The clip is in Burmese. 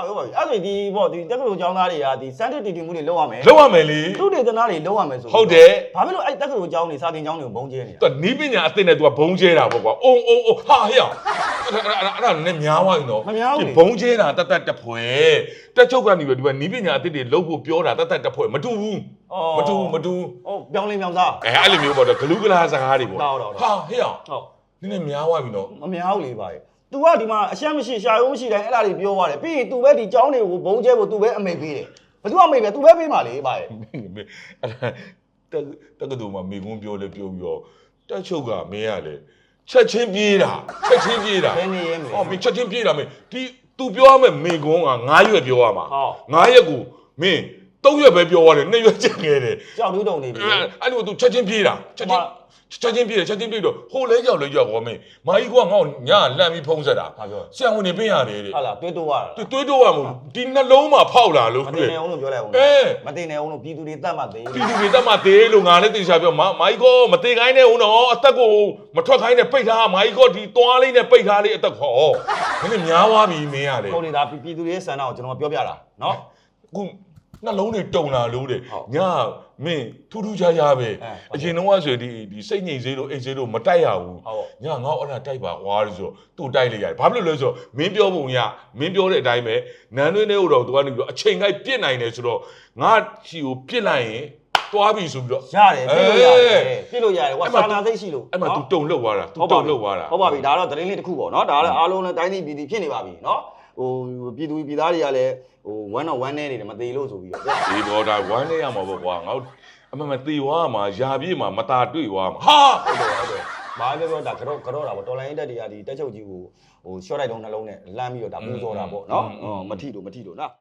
ပါဟုတ်ပါပြီအဲ့ဒါဆိုဒီပေါ့ဒီတက္ကသိုလ်ကျောင်းသားတွေကဒီစမ်းတစ်တီတီမှုတွေလုပ်ရမယ်လောက်ရမယ်လေသူတေသနာတွေလုပ်ရမယ်ဆိုဟုတ်တယ်ဘာဖြစ်လို့အဲ့တက္ကသိုလ်ကျောင်းတွေစာသင်ကျောင်းတွေကိုဘုံကျဲနေတာသူကနီးပညာအသစ်နဲ့သူကဘုံကျဲတာပေါ့ကွာအုံအုံအုံဟာဟဲ့အောင်အဲ့ဒါအဲ့ဒါအဲ့ဒါလည်းများသွားပြီနော်မများဘူးလေဒီဘုံကျဲတာတတ်တတ်တဖွဲတက်ချုပ်ကနေပြီးဒီကနီးပညာအသစ်တွေလုပ်ဖို့ပြောတာတတ်တတ်တဖွဲမတူဘူးမတူဘူးမတူဘူးဟုတ်ပြောင်းလဲပြောင်းစားအဲအဲ့လိုမျိုးပေါ့တော့ဂလူးဂလာစကားတွေပေါ့ဟုတ်ဟုတ်ဟုတ်ဟာဟဲ့အောင်ဟုတ်နည်းနည်းများသွားပြီနော်မများဘူးလေပါရဲ့ तू ကဒီမှာအရှက်မရှိရှာရုံးမရှိတိုင်းအဲ့ဒါတွေပြောသွားတယ်ပြီးရင် तू ပဲဒီကျောင်းတွေကိုဘုံကျဲဖို့ तू ပဲအမိတ်ပေးတယ်ဘယ်သူကအမိတ်ပဲ तू ပဲပေးမှာလေပါရဲ့ အဲ့ဒါတက်တက်ကတူမှာမိကုန်းပြောလဲပြောပြီးတော့တက်ချုပ်ကမင်းရလေချက်ချင်းပြေးတာချက်ချင်းပြေးတာ ဘယ်နေရဲမလဲ ဟောမင်းချက်ချင်းပြေးတာမင်းဒီ तू ပြောရမယ်မိကုန်းက9ရွက်ပြောရမှာ ဟုတ် 9ရက်ကိုမင်း 3ရွက်ပဲပြောရတယ်2ရွက်ချက်ခဲ့တယ်ကြောက်တူးတုံနေပြီ အဲ့အဲ့လို तू ချက်ချင်းပြေးတာချက်ချင်းချက်ချင်းပြေးတယ်ချက်ချင်းပြေးတော့ဟိုလဲကြောက်လဲကြောက်ကောမင်းမာကြီးကငါ့ကိုညလှမ်းပြီးဖုံးဆက်တာဟာပြောဆရာဝန်နေပေးရတယ်တဲ့ဟာလားတွေးတိုးရတာသူတွေးတော့ရမို့ဒီနှလုံးမှာဖောက်လာလို့မတင်နေအောင်လို့ပြောလိုက်အောင်အေး မတင်နေအောင်လို့ပြည်သူတွေတတ်မှသေးပြည်သူတွေတက်မှသေးလို့ငါလည်းတင်ရှာပြောမမိုက်ကောမသေးခိုင်းနဲ့ဦးနော်အသက်ကိုမထွက်ခိုင်းနဲ့ပိတ်ထားမိုက်ကောဒီသွားလေးနဲ့ပိတ်ထားလေးအသက်ခေါ်မင်းများသွားပြီမင်းရလေဟုတ်နေတာပြည်သူတွေရဲ့ဆန္ဒကိုကျွန်တော်ပြောပြတာနော် အခု နှလုံးတွေတုံလာလို့တဲ့ဟုတ်ညမင်းထူးထူးခြားခြားပဲအဲအရင်တော့ကဆိုဒီဒီစိတ်ငြိမ်စေးလို့အိမ်စေးလို့မတိုက်ရဘူးဟုတ်ညငါ့အဲ့ဒါတိုက်ပါဟွာလို့ဆိုတော့သူ့တိုက်လိုက်ရတယ်ဘာဖြစ်လို့လဲဆိုတော့မင်းပြောပုံရမင်းပြောတဲ့အတိုင်းပဲနန်းသွင်းတဲ့ဟိုတော့သူကနေပြီးတော့အချိန်ကိုက်ပြစ်နိုင်တယ်ဆိုတော့ငါချီကိုပြစ်လိုက်ရင်တွားပြီဆိုပြီးတော့ရတယ်ပြစ်လို့ရတယ်ပြစ်လို့ရတယ်ဟိုအဲ့မှာစာနာသိရှိလို့အဲ့မှာ तू တုံလောက်သွားတာ तू ဟုတ်ပါတုံပြီလောက်သွားတာဟုတ်ပါပြီဒါတော့သတင်းလေးတစ်ခုပေါ့နော်ဒါလည်းအားလုံးလည်းတိုင်းပြည်ပြည်သူဖြစ်နေပါပြီနော် ဟိုပြည်သူပြည်သားတွေကလည်းဟိုဝမ်းတော့ဝမ်းနေနေတယ်မသေးလို့ဆိုပြီးတော့ဒီဘောဒါဝမ်းနေရမှာပေါ့ကွာငါတို့အမှန်မသေးသွားမှာယာပြည့်မှာမตาတွေ့သွားမှာဟာဟုတ်တယ်ဟုတ်တယ်ဘာပြောပြောဒါကတော့ကတော့တာပေါ့တော်လိုင်းတက်တွေကဒီတက်ချုပ်ကြီးကိုဟိုရှော့လိုက်တော့နှလုံးနဲ့လမ်းပြီးတော့ဒါပူဇော်တာပေါ့နော်မထီလို့မထီလို့နော်